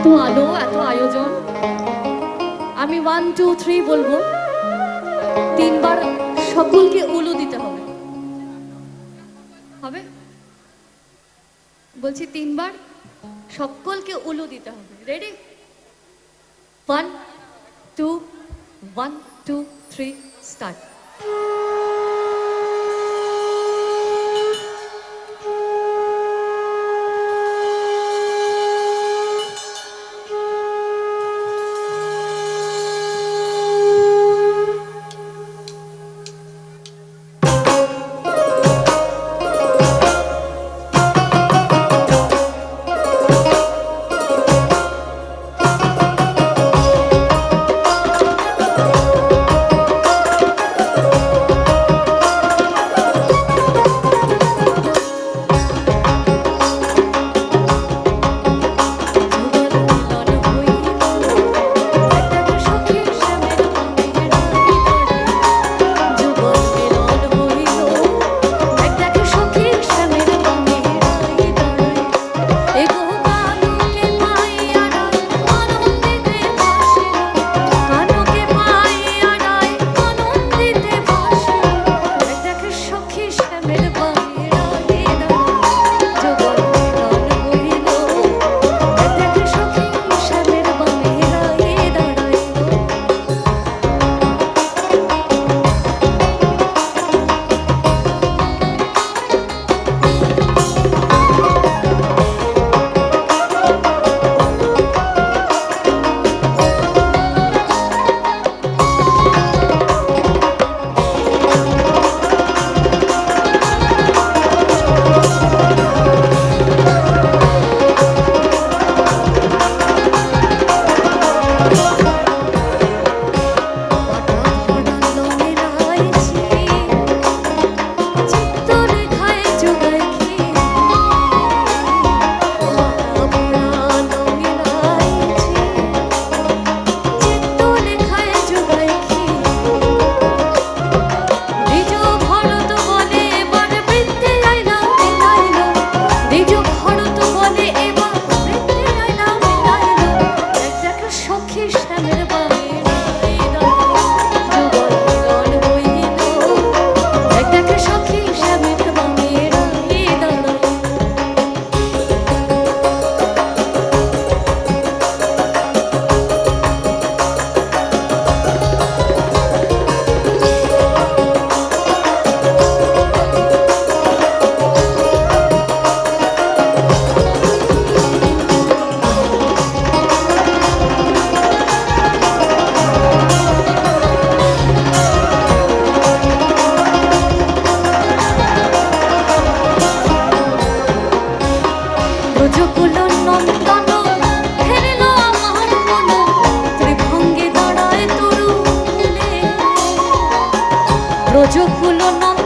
এত আলো এত আয়োজন? আমি ওয়ান টু থ্রি বলব। তিনবার সকলকে উলু দিতে হবে। হবে? বলছি তিনবার সকলকে উলু দিতে হবে। Ready one two one two three start ব্রজকুল নন্দন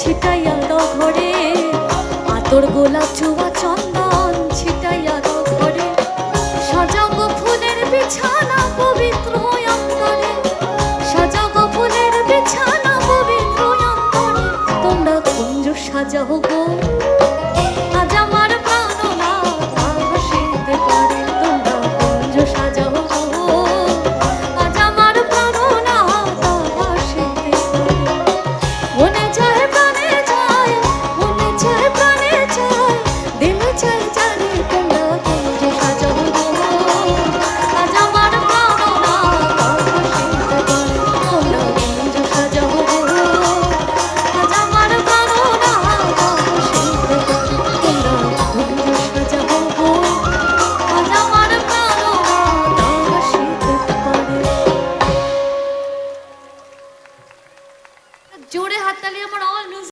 ছিটাইয়া তো ঘরে। আতর গোলাপ চুয়া চন্দন ছিটাইয়া দাও ঘরে। সজাগ ফুলের বিছানা পবিত্র